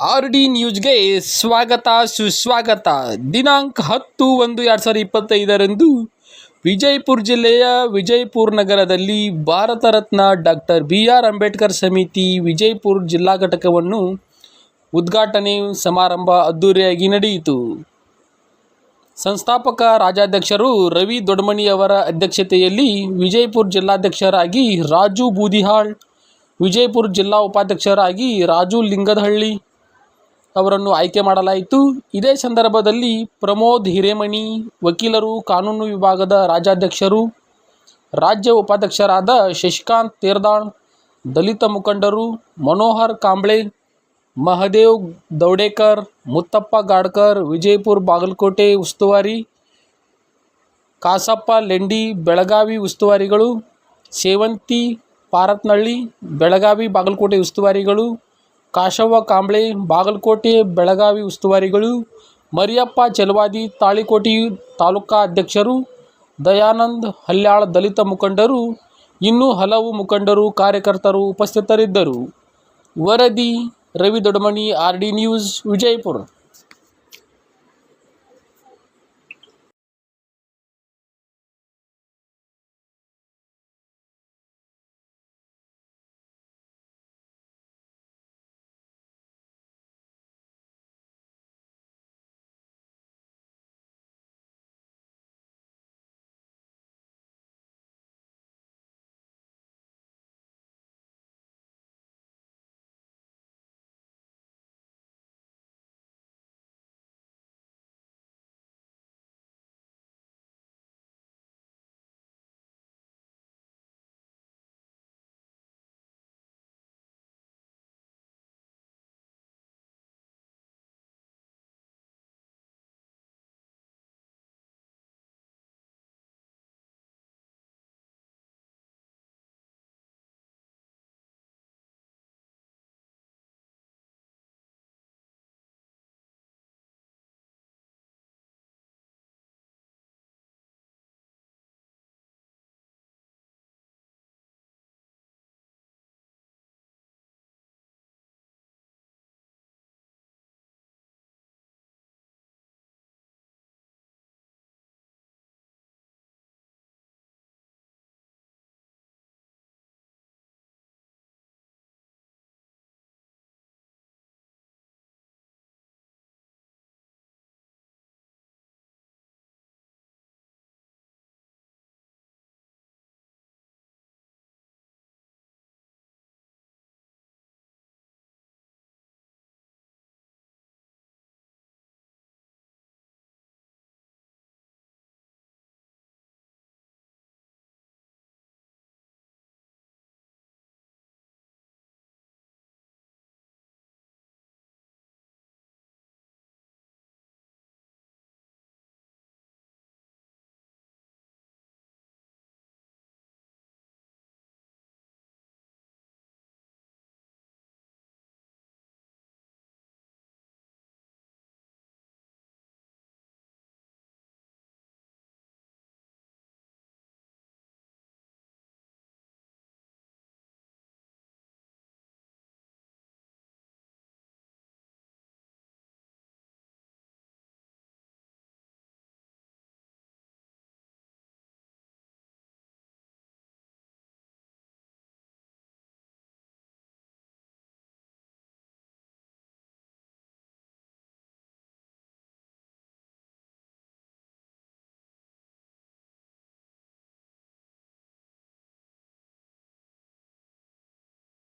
R D ನ್ಯೂಸ್ಗೆ ಸ್ವಾಗತ ಸುಸ್ವಾಗತ. ದಿನಾಂಕ ಹತ್ತು ಒಂದು ಎರಡು ಸಾವಿರದ ಇಪ್ಪತ್ತೈದರಂದು ವಿಜಯಪುರ ಜಿಲ್ಲೆಯ ವಿಜಯಪುರ ನಗರದಲ್ಲಿ Bharat Ratna doctor B R Ambedkar ಸಮಿತಿ ವಿಜಯಪುರ ಜಿಲ್ಲಾ ಘಟಕವನ್ನು ಉದ್ಘಾಟನೆ ಸಮಾರಂಭ ಅದ್ದೂರಿಯಾಗಿ ನಡೆಯಿತು. ಸಂಸ್ಥಾಪಕ ರಾಜ್ಯಾಧ್ಯಕ್ಷರು ರವಿ ದೊಡ್ಡಮಣಿಯವರ ಅಧ್ಯಕ್ಷತೆಯಲ್ಲಿ ವಿಜಯಪುರ ಜಿಲ್ಲಾಧ್ಯಕ್ಷರಾಗಿ ರಾಜು ಬೂದಿಹಾಳ್, ವಿಜಯಪುರ ಜಿಲ್ಲಾ ಉಪಾಧ್ಯಕ್ಷರಾಗಿ ರಾಜು ಲಿಂಗದಹಳ್ಳಿ ಅವರನ್ನು ಆಯ್ಕೆ ಮಾಡಲಾಯಿತು. ಇದೇ ಸಂದರ್ಭದಲ್ಲಿ ಪ್ರಮೋದ್ ಹಿರೇಮಣಿ, ವಕೀಲರು, ಕಾನೂನು ವಿಭಾಗದ ರಾಜ್ಯಾಧ್ಯಕ್ಷರು, ರಾಜ್ಯ ಉಪಾಧ್ಯಕ್ಷರಾದ ಶಶಿಕಾಂತ್ ತೇರ್ದಾಳ್, ದಲಿತ ಮುಖಂಡರು ಮನೋಹರ್ ಕಾಂಬ್ಳೆ, ಮಹದೇವ್ ದೌಡೇಕರ್, ಮುತ್ತಪ್ಪ ಗಾಡ್ಕರ್, ವಿಜಯಪುರ ಬಾಗಲಕೋಟೆ ಉಸ್ತುವಾರಿ, ಕಾಸಪ್ಪ ಲೆಂಡಿ, ಬೆಳಗಾವಿ ಉಸ್ತುವಾರಿಗಳು, ಸೇವಂತಿ, ಪಾರತ್ನಳ್ಳಿ, ಬೆಳಗಾವಿ ಬಾಗಲಕೋಟೆ ಉಸ್ತುವಾರಿಗಳು ಕಾಶವ್ವ ಕಾಂಬ್ಳೆ, ಬಾಗಲಕೋಟೆ, ಬೆಳಗಾವಿ ಉಸ್ತುವಾರಿಗಳು, ಮರಿಯಪ್ಪ ಚೆಲವಾದಿ ತಾಳಿಕೋಟಿ ತಾಲೂಕಾ ಅಧ್ಯಕ್ಷರು, ದಯಾನಂದ್ ಹಲ್ಯಾಳ ದಲಿತ ಮುಖಂಡರು, ಇನ್ನೂ ಹಲವು ಮುಖಂಡರು, ಕಾರ್ಯಕರ್ತರು ಉಪಸ್ಥಿತರಿದ್ದರು. ವರದಿ, Ravi Dodamani R D news, Vijayapura.